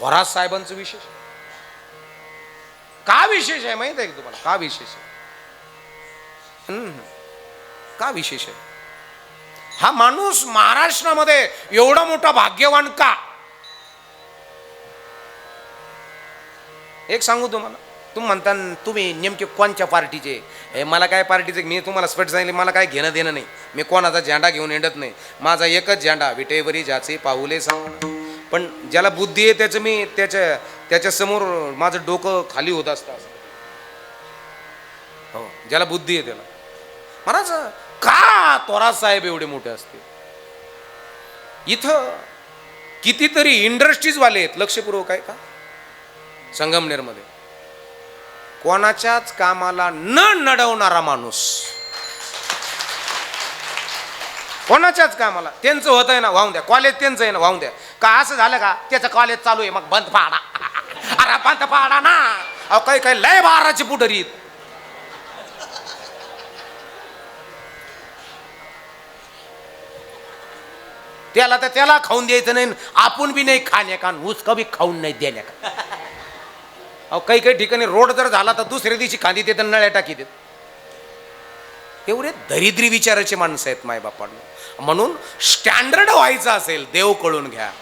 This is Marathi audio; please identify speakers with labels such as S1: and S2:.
S1: थोरात साहेबांचं विशेष? का विशेष आहे माहीत आहे का तुम्हाला? का विशेष आहे? का विशेष आहे? हा माणूस महाराष्ट्रामध्ये एवढा मोठा भाग्यवान का? एक सांगू तुम्हाला. तुम्ही म्हणता तुम्ही नेमके कोणच्या पार्टीचे? हे मला काय पार्टीचे? मी तुम्हाला स्पष्ट सांगितले मला काय घेणं देणं नाही. मी कोणाचा झेंडा घेऊन हिंडत नाही. माझा एकच झेंडा विटेवरी ज्याचे पाहुले सांग पण ज्याला बुद्धी आहे त्याचं मी त्याच्या त्याच्यासमोर माझं डोकं खाली होत असतं असं. हो ज्याला बुद्धी आहे त्याला. महाराज का तोरा साहेब एवढे मोठे असते? इथं कितीतरी इंडस्ट्रीज वाले आहेत लक्षपूर्वक आहे का? संगमनेरमध्ये. कोणाच्याच कामाला न नडवणारा माणूस. कोणाच्याच कामाला. त्यांचं होत आहे ना वाहून द्या. कॉलेज त्यांचं आहे ना वाहून द्या. का असं झालं का? त्याचं कॉलेज चालू आहे मग बंद पाडा. अरे बंद पाडा ना. अहो काही काही लय बाराची पुढरीत त्याला तर त्याला खाऊन द्यायचं नाही आपण बी नाही खाण्या का ऊस बी खाऊन नाही द्यायला का? अहो काही काही ठिकाणी रोड जर झाला तर दुसऱ्या दिवशी खांदी देत नळ्या टाकी देत. एवढे दरिद्री विचाराचे माणसं आहेत मायबापांना. म्हणून स्टँडर्ड व्हायचं असेल देव कळून घ्या.